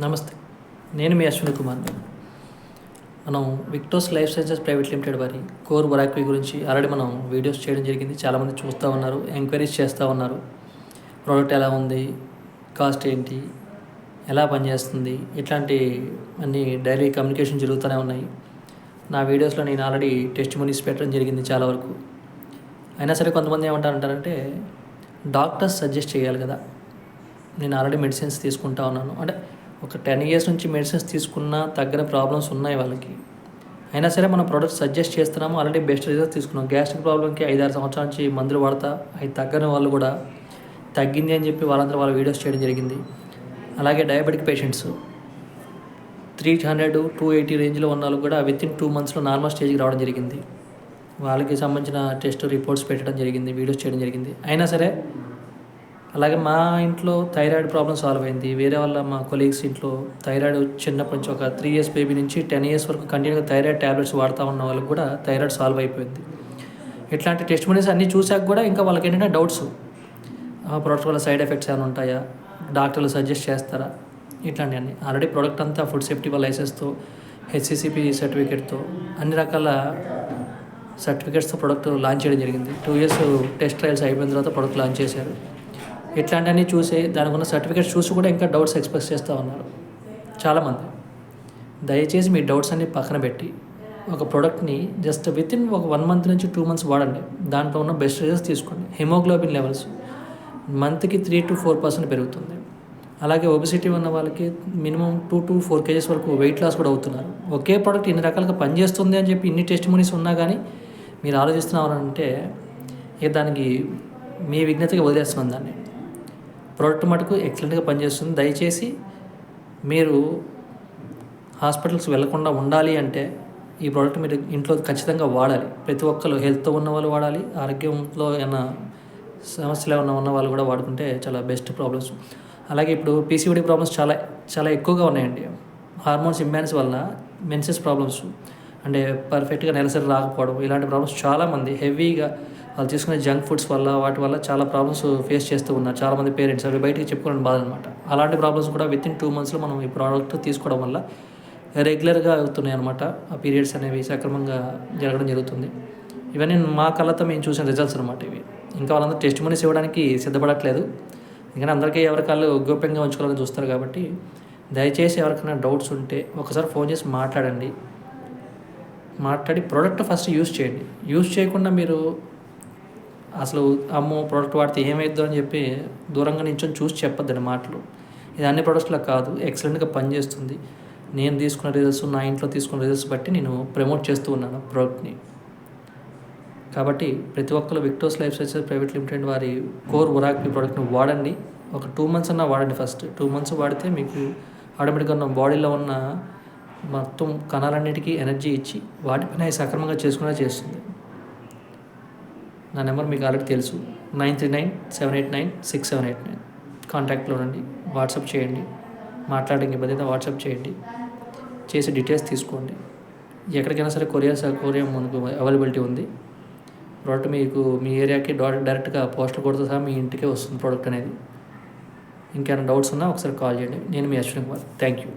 నమస్తే. నేను మీ అశ్విని కుమార్. మనం Victos life sciences private limited వారి కోర్ వరాక్వి గురించి ఆల్రెడీ మనం వీడియోస్ చేయడం జరిగింది. చాలామంది చూస్తూ ఉన్నారు ఎంక్వైరీస్ చేస్తూ ఉన్నారు. ప్రోడక్ట్ ఎలా ఉంది కాస్ట్ ఏంటి ఎలా పనిచేస్తుంది ఇట్లాంటి అన్ని డైలీ కమ్యూనికేషన్ జరుగుతూనే ఉన్నాయి. నా వీడియోస్లో నేను ఆల్రెడీ టెస్ట్ మనీస్ పెట్టడం జరిగింది చాలా వరకు. అయినా సరే కొంతమంది ఏమంటారంటారంటే డాక్టర్స్ సజెస్ట్ చేయాలి కదా. నేను ఆల్రెడీ మెడిసిన్స్ తీసుకుంటా ఉన్నాను. అంటే ఒక టెన్ ఇయర్స్ నుంచి మెడిసిన్స్ తీసుకున్న తగ్గని ప్రాబ్లమ్స్ ఉన్నాయి వాళ్ళకి. అయినా సరే మనం ప్రొడక్ట్స్ సజెస్ట్ చేస్తున్నాము ఆల్రెడీ బెస్ట్ రిజల్ట్ తీసుకున్నాం. గ్యాస్ట్రిక్ ప్రాబ్లంకి ఐదారు సంవత్సరాల నుంచి మందులు వాడతా అవి తగ్గని వాళ్ళు కూడా తగ్గింది అని చెప్పి వాళ్ళందరూ వాళ్ళ వీడియోస్ చేయడం జరిగింది. అలాగే diabetic patients three hundred two eighty రేంజ్లో ఉన్న వాళ్ళు కూడా విత్ ఇన్ టూ మంత్స్లో నార్మల్ స్టేజ్కి రావడం జరిగింది. వాళ్ళకి సంబంధించిన టెస్ట్ రిపోర్ట్స్ పెట్టడం జరిగింది వీడియోస్ చేయడం జరిగింది. అయినా సరే అలాగే మా ఇంట్లో థైరాయిడ్ ప్రాబ్లం సాల్వ్ అయింది. వేరే వాళ్ళ మా కొలీగ్స్ ఇంట్లో థైరాయిడ్ చిన్నప్పటి నుంచి ఒక త్రీ ఇయర్స్ బేబీ నుంచి టెన్ ఇయర్స్ వరకు కంటిన్యూగా థైరాయిడ్ ట్యాబ్లెట్స్ వాడుతూ ఉన్న వాళ్ళకి కూడా థైరాయిడ్ సాల్వ్ అయిపోయింది. ఇట్లాంటి టెస్ట్ మనీస్ అన్నీ చూశాక కూడా ఇంకా వాళ్ళకి ఏంటంటే డౌట్స్ ఆ ప్రోడక్ట్ వల్ల సైడ్ ఎఫెక్ట్స్ ఏమైనా ఉంటాయా? డాక్టర్లు సజెస్ట్ చేస్తారా? ఇట్లాంటివన్నీ. ఆల్రెడీ ప్రోడక్ట్ అంతా ఫుడ్ సేఫ్టీ వాళ్ళ లైసెన్స్తో హెచ్సిసిపి సర్టిఫికేట్తో అన్ని రకాల సర్టిఫికేట్స్తో ప్రోడక్ట్ లాంచ్ చేయడం జరిగింది. టూ ఇయర్స్ టెస్ట్ ట్రయల్స్ అయిపోయిన తర్వాత ప్రోడక్ట్ లాంచ్ చేశారు. ఇట్లాంటివన్నీ చూసి దానికి ఉన్న సర్టిఫికేట్స్ చూసి కూడా ఇంకా డౌట్స్ ఎక్స్ప్రెస్ చేస్తూ ఉన్నారు. చాలామంది. దయచేసి మీ డౌట్స్ అన్ని పక్కన పెట్టి ఒక ప్రోడక్ట్ని జస్ట్ విత్ ఇన్ ఒక వన్ మంత్ నుంచి టూ మంత్స్ వాడండి. దాంట్లో ఉన్న బెస్ట్ రిజల్ట్స్ తీసుకోండి. హిమోగ్లోబిన్ లెవెల్స్ మంత్కి త్రీ టు ఫోర్ పర్సెంట్ పెరుగుతుంది. అలాగే ఒబిసిటీ ఉన్న వాళ్ళకి minimum two to four kgs వరకు వెయిట్ లాస్ కూడా అవుతున్నారు. ఒకే ప్రోడక్ట్ ఇన్ని రకాలుగా పనిచేస్తుంది అని చెప్పి ఇన్ని టెస్ట్ మనీస్ ఉన్నా కానీ మీరు ఆలోచిస్తున్నారంటే ఇక దానికి మీ విజ్ఞతకి వదిలేస్తున్నాం దాన్ని. ప్రోడక్ట్ మటుకు ఎక్సలెంట్గా పనిచేస్తుంది. దయచేసి మీరు హాస్పిటల్స్ వెళ్ళకుండా ఉండాలి అంటే ఈ ప్రోడక్ట్ మీరు ఇంట్లో ఖచ్చితంగా వాడాలి. ప్రతి ఒక్కరు హెల్త్తో ఉన్న వాళ్ళు వాడాలి ఆరోగ్యంలో ఏమైనా సమస్యలు ఏమైనా ఉన్న వాళ్ళు కూడా వాడుకుంటే చాలా బెస్ట్ ప్రాబ్లమ్స్. అలాగే ఇప్పుడు పీసీఓడి ప్రాబ్లమ్స్ చాలా చాలా ఎక్కువగా ఉన్నాయండి. హార్మోన్స్ ఇంబ్యాలెన్స్ వల్ల మెన్సెస్ ప్రాబ్లమ్స్. అంటే పర్ఫెక్ట్గా నెలసరి రాకపోవడం ఇలాంటి ప్రాబ్లమ్స్ చాలామంది హెవీగా వాళ్ళు తీసుకునే జంక్ ఫుడ్స్ వల్ల వాటి వల్ల చాలా ప్రాబ్లమ్స్ ఫేస్ చేస్తూ ఉన్నారు. చాలామంది పేరెంట్స్ అవి బయటికి చెప్పుకోవడం బాధ అనమాట అలాంటి ప్రాబ్లమ్స్ కూడా విత్ ఇన్ టూ మంత్స్లో మనం ఈ ప్రోడక్ట్ తీసుకోవడం వల్ల రెగ్యులర్గా అవుతున్నాయి అనమాట ఆ పీరియడ్స్ అనేవి సక్రమంగా జరగడం జరుగుతుంది. ఇవన్నీ మా కళ్ళతో మేము చూసిన రిజల్ట్స్ అనమాట ఇవి. ఇంకా వాళ్ళందరూ టెస్ట్ మనీస్ ఇవ్వడానికి సిద్ధపడట్లేదు. ఎందుకంటే అందరికీ ఎవరి కాళ్ళు గోప్యంగా ఉంచుకోవాలని చూస్తారు కాబట్టి దయచేసి ఎవరికైనా డౌట్స్ ఉంటే ఒకసారి ఫోన్ చేసి మాట్లాడండి. మాట్లాడి ప్రోడక్ట్ ఫస్ట్ యూస్ చేయండి. యూస్ చేయకుండా మీరు అసలు అమ్మో ప్రోడక్ట్ వాడితే ఏమైద్దో అని చెప్పి దూరంగా నించొని చూసి చెప్పొద్దండి మాటలు. ఇది అన్ని ప్రొడక్ట్స్లో కాదు ఎక్సలెంట్గా పనిచేస్తుంది. నేను తీసుకున్న రిజల్ట్స్ నా ఇంట్లో తీసుకున్న రిజల్ట్స్ బట్టి నేను ప్రమోట్ చేస్తూ ఉన్నాను ప్రోడక్ట్ని కాబట్టి ప్రతి ఒక్కరు Victos life sciences private limited వారి కోర్ ఒరాక్లి ప్రోడక్ట్ని వాడండి. ఒక టూ మంత్స్ అన్నా వాడండి ఫస్ట్ టూ మంత్స్ వాడితే మీకు ఆటోమేటిక్గా ఉన్న బాడీలో ఉన్న మొత్తం కణాలన్నిటికీ ఎనర్జీ ఇచ్చి వాటిపైన అవి సక్రమంగా చేసుకునే చేస్తుంది. నా నెంబర్ మీకు ఆల్రెడీ తెలుసు. Nine three nine seven eight nine six seven eight nine. కాంటాక్ట్లో ఉండండి. వాట్సాప్ చేయండి. మాట్లాడడానికి ఇబ్బంది అయితే వాట్సాప్ చేయండి. చేసి డీటెయిల్స్ తీసుకోండి. ఎక్కడికైనా సరే కొరియర్ కొరియర్ మనకు అవైలబిలిటీ ఉంది. ప్రోడక్ట్ మీకు మీ ఏరియాకి డైరెక్ట్గా పోస్టర్ కొడుతూ సహా మీ ఇంటికే వస్తుంది ప్రోడక్ట్ అనేది. ఇంకేమైనా డౌట్స్ ఉన్నా ఒకసారి కాల్ చేయండి. నేను మీ అశ్విన్ కుమార్. Thank you.